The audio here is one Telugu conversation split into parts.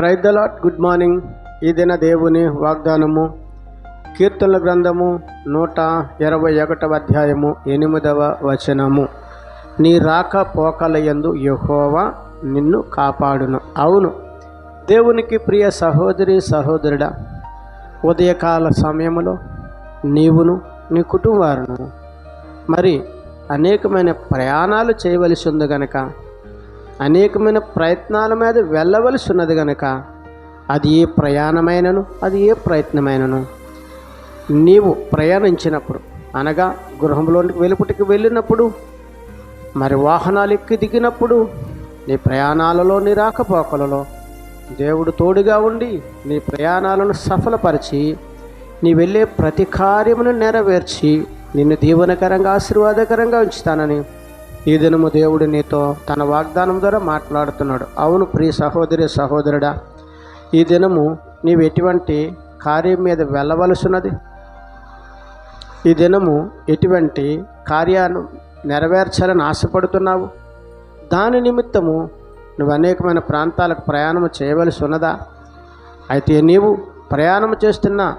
Praise the Lord good morning ఈ దిన దేవుని వాగ్దానము కీర్తనల గ్రంథము నూట ఇరవై ఒకటవ అధ్యాయము ఎనిమిదవ వచనము. నీ రాక పోకలయందు యహోవా నిన్ను కాపాడును. అవును దేవునికి ప్రియ సహోదరి సహోదరుడా ఉదయకాల సమయంలో నీవును నీ కుటుంబాలను మరి అనేకమైన ప్రయాణాలు చేయవలసి ఉంది గనక అనేకమైన ప్రయత్నాల మీద వెళ్ళవలసి ఉన్నది గనక అది ఏ ప్రయాణమైనను అది ఏ ప్రయత్నమైనను. నీవు ప్రయాణించినప్పుడు అనగా గృహంలోనికి వెలుపుటికి వెళ్ళినప్పుడు మరి వాహనాలు ఎక్కి దిగినప్పుడు నీ ప్రయాణాలలో నీ రాకపోకలలో దేవుడు తోడుగా ఉండి నీ ప్రయాణాలను సఫలపరిచి నీ వెళ్ళే ప్రతి కార్యమును నెరవేర్చి నిన్ను దీవనకరంగా ఆశీర్వాదకరంగా ఉంచుతానని ఈ దినము దేవుడు నీతో తన వాగ్దానం ద్వారా మాట్లాడుతున్నాడు. అవును ప్రియ సహోదరి సహోదరుడా ఈ దినము నీవు ఎటువంటి కార్యం మీద వెళ్ళవలసినది? ఈ దినము ఎటువంటి కార్యాన్ని నెరవేర్చాలని ఆశపడుతున్నావు? దాని నిమిత్తము నువ్వు అనేకమైన ప్రాంతాలకు ప్రయాణం చేయవలసి ఉన్నదా అయితే నీవు ప్రయాణం చేస్తున్న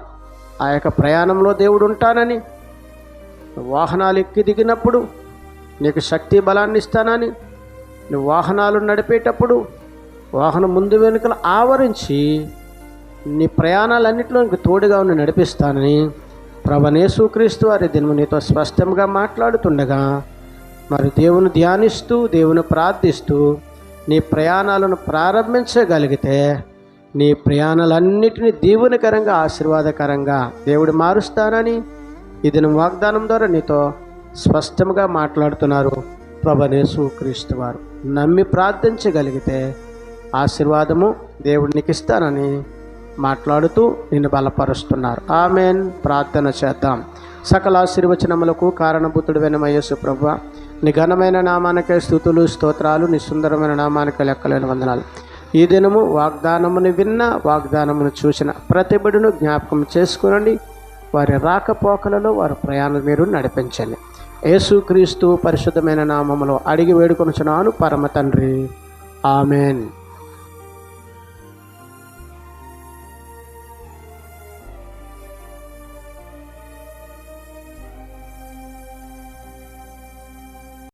ఆ యొక్క ప్రయాణంలో దేవుడు ఉంటానని వాహనాలు ఎక్కి దిగినప్పుడు నీకు శక్తి బలాన్ని ఇస్తానని. నువ్వు వాహనాలు నడిపేటప్పుడు వాహనం ముందు వెనుకలు ఆవరించి నీ ప్రయాణాలన్నింటిలో నీకు తోడుగా ఉండి నడిపిస్తానని ప్రభనేసుక్రీస్తు వారి దినము నీతో స్పష్టంగా మాట్లాడుతుండగా మరి దేవుని ధ్యానిస్తూ దేవుని ప్రార్థిస్తూ నీ ప్రయాణాలను ప్రారంభించగలిగితే నీ ప్రయాణాలన్నిటినీ దీవునికరంగా ఆశీర్వాదకరంగా దేవుడు మారుస్తానని ఇది వాగ్దానం ద్వారా నీతో స్పష్టంగా మాట్లాడుతున్నారు ప్రభనేసు క్రీస్తు వారు. నమ్మి ప్రార్థించగలిగితే ఆశీర్వాదము దేవుడికి ఇస్తానని మాట్లాడుతూ నిన్ను బలపరుస్తున్నారు. ఆమెన్. ప్రార్థన చేద్దాం. సకల ఆశీర్వచనములకు కారణభూతుడు వెనమయ్యసు ప్రభు. నీ ఘనమైన నామానికే స్థుతులు స్తోత్రాలు నీ సుందరమైన నామానికే లెక్కలేని వందనాలు. ఈ దినము వాగ్దానమును విన్న వాగ్దానమును చూసిన ప్రతి జ్ఞాపకం చేసుకునండి. వారి రాకపోకలలో వారి ప్రయాణం మీరు నడిపించండి. యేసుక్రీస్తు పరిశుద్ధమైన నామములో అడిగి వేడుకొనుచున్నాను పరమ తండ్రి. ఆమెన్.